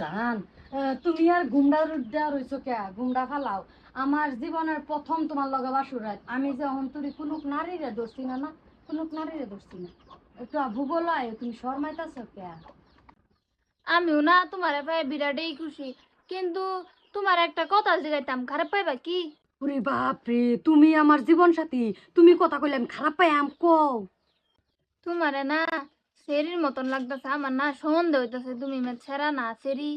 জান তুমি আর গুমডা দেওয়া রইছো কে? গুমডা ফালাও। আমার জীবনের প্রথম তোমার লগে বাসুরাত আমি যে অন্তরি কোনো নারীরে ধরছি না না কোনো নারীরে ধরছি না। একটু ভূগোল আয় তুমি শর্মাইতাছ কে? আমিও না তোমার পায়ে বিরাটই খুশি কিন্তু তোমার একটা কথা জিগাইতাম খারাপ পাইবা কি? ওরে বাপরে তুমি আমার জীবন সাথী তুমি কথা কইলে আমি খারাপ পাই আম কও। তোমারে না সেরির মতন লাগতেছে আমার না সন্দেহ হইতেছে তুমি মে ছেড়া না সেরি?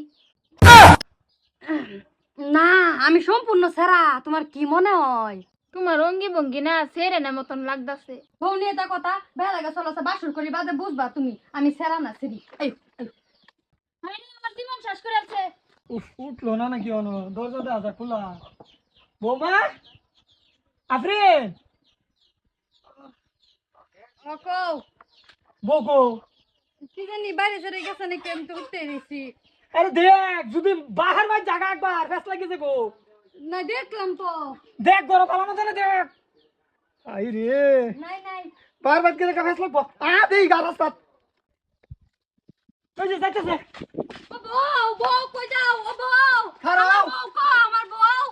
না আমি সম্পূর্ণ সেরা তোমার কি মনে হয়? তোমার অঙ্গি ভঙ্গি না সেরে না মতন লাগতেছে। বউ নিয়ে তা কথা বেলা গেছে চলাছে বাসুর করি বাদে বুঝবা তুমি আমি সেরা না সিরি। এই। আমার জীবন শেষ করে আছে উফ উঠল না নাকি অন দরজা দেওয়া যা খোলা। বৌমা? আফরিন? ও কও বকো কি জানি বাইরে চলে গেছে নাকি? আমি তো উঠতে দিছি। আরে দেখ যদি বাহার ভাই জায়গা একবার ফেস না দেখলাম তো। দেখ গরম ভালো মতো না দেখ। আই রে নাই। নাই ফেস লাগবো। আ দেই গা রাস্তা। ওই যে যাইতেছে। ও বউ বউ কই যাও? ও বউ খারাপ। বউ কো আমার বউ।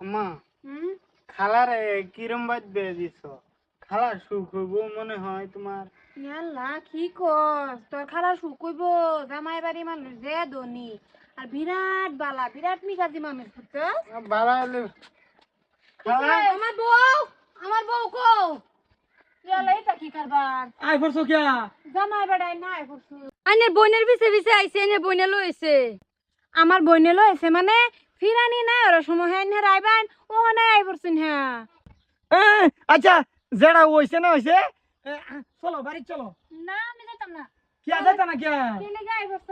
আম্মা হুম? খালারে কিরম বাদ দিছ? খালা সুখ হইব মনে হয় তোমার। ইয়াল্লা কি কর তোর খালার সুখ শুকইব জামাই বাড়ি মানুষ যে ধনী। আর বিরাট বালা বিরাট মিগাজি মানুষ বুঝছ বালা হলে খালা। আমার বউ আমার বউ কো ইয়াল্লা এটা কি কারবার? আই পড়ছো কিয়া? জামাই বাড়াই নাই করছু আইনের বইনের পিছে পিছে আইছে আইনের বইনে লইছে। আমার বইনে মানে ফিরানি নাই ওর সময় আইবান ও নাই আই পড়ছুন হ্যাঁ। আচ্ছা যেটা হইছে না হইছে চলো বাড়ি চলো। না আমি যেতাম না। কিয়া যাইতা না কিয়া কি লেগে আই পড়ছ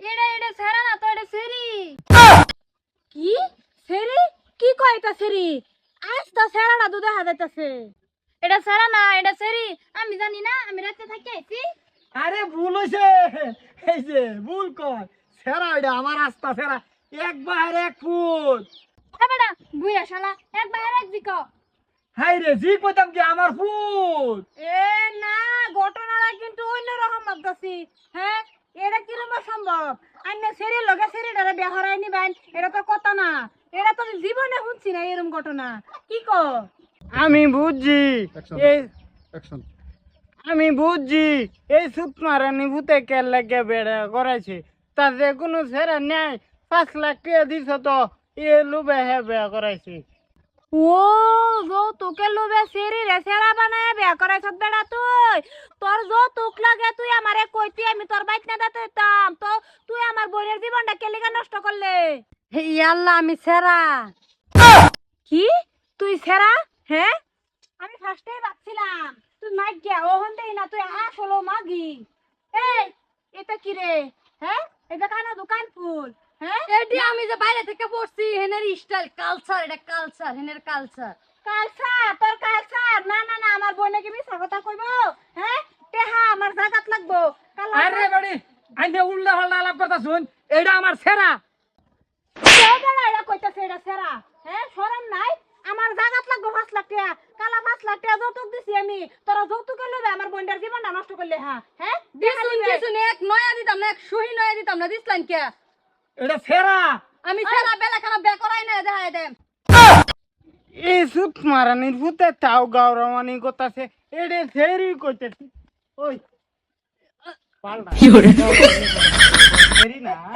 এটা এটা সেরা না তো এটা সেরি কি? সেরি কি এটা সেরি আজ তো সেরা না দুধে হাজাইতাছে এটা সেরা না এটা সেরি আমি জানি না আমি রাতে থাকি আইছি। আরে ভুল হইছে। এই যে ভুল কর। সেরা এটা আমার রাস্তা সেরা। এক বাহার এক ফুট। বেটা বুইয়া শালা এক বাইরে এক দিক হাই রে জি কইতাম কি আমার ফুট এ না ঘটনাটা কিন্তু অন্য রকম লাগতাছি হ্যাঁ এটা কীরকম সম্ভব? আন্য সেরি লগে সেরি ডারে বিয়া হরাই নিবেন এটা তো কথা না। এটা তো আমি জীবনে শুনছি না এরকম ঘটনা। কি কো? আমি বুঝছি। এই আমি বুঝছি এই সুত মারানি ভূতে কে লাগে বেড়া করেছে। তাতে কোনো সেরা নেই পাঁচ লাখ টাকা দিছ তো এ লুবে হে বেয়া করাইছে। ও যো তোকে লোবে সেরি রে সেরা বানায় বিয়া করাইছ বেড়া তুই তোর যো তোক লাগে তুই আমারে কইতি আমি তোর বাইক না দাতে তাম তো তুই আমার বোনের জীবনটা কেলিগা নষ্ট করলে হে আল্লাহ আমি সেরা কি তুই সেরা হ্যাঁ আমি ফার্স্টেই ভাবছিলাম তুই মাইক গিয়া ও হন্দেই না তুই আসলো মাগি এই এটা কি রে হ্যাঁ এটা কানা দোকান ফুল হ্যাঁ এটি আমি যে বাইরে থেকে পড়ছি হেনের স্টাইল কালচার এটা কালচার হেনের কালচার কালসার তোর কালসার না না না আমার বোন নাকি মিছা কথা কইব? হ্যাঁ? তেহা আমার জাগাত লাগবো। কালা আরে বাড়ি আইনে উল্টা পাল্টা আলাপ করতা শুন এটা আমার সেরা। কেউ বেলা এটা কইতাছে এটা সেরা? হ্যাঁ শরম নাই? আমার জাগাত লাগবো পাঁচ লাখ টাকা কালা পাঁচ লাখ টাকা যৌতুক দিছি আমি। তোরা যৌতুকে লবে আমার বোনটার জীবনটা নষ্ট করলে হ্যাঁ? হ্যাঁ? দিছুন। দিছুন এক নয়া দিতাম না এক সহি নয়া দিতাম না দিছলাম কে? এটা সেরা। আমি সেরা বেলা খানা বে করাই না দেখাই দেম। এই সুত মারানির ভূতে তাও গৌরবানি করতেছে এটা ফেরি করতেছে। ওই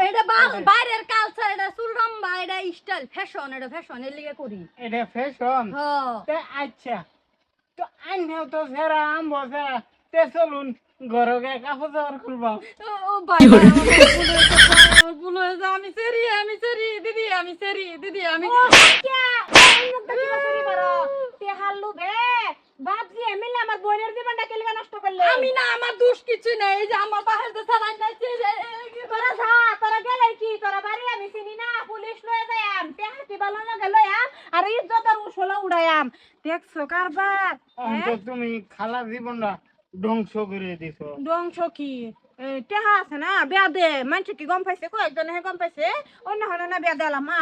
এটা বাইরের কালচার এটা সুলরম্বা এটা স্টাইল ফ্যাশন এটা ফ্যাশন এর লিগে করি। এটা ফ্যাশন আচ্ছা। তো আইনেও তো সেরা আম্ব সেরা। তে চলুন কাপড় ও ভাই ভুল হয়েছে আমি সেরি আমি সেরি দিদি আমি সেরি দিদি আমি আমি না আমার দোষ কিছু নাই এই যে আমার বাহির তো সারাই নাইছে তোরা যা তোরা গেলে কি তোরা বাড়ি আমি চিনি না পুলিশ লয়ে যায়াম তে হাতি বালো লগে লয়াম আর ইজ্জতের উছলা উড়ায়াম দেখছ কারবার তুমি খালা জীবনটা ধ্বংস করে দিছো ধ্বংস কি টেহা আছে না, বেয়া দে। মানুষ কি গম পাইছে? কয়েকজনে গম পাইছে? অন্য হলে না বেয়া দেলাম মা।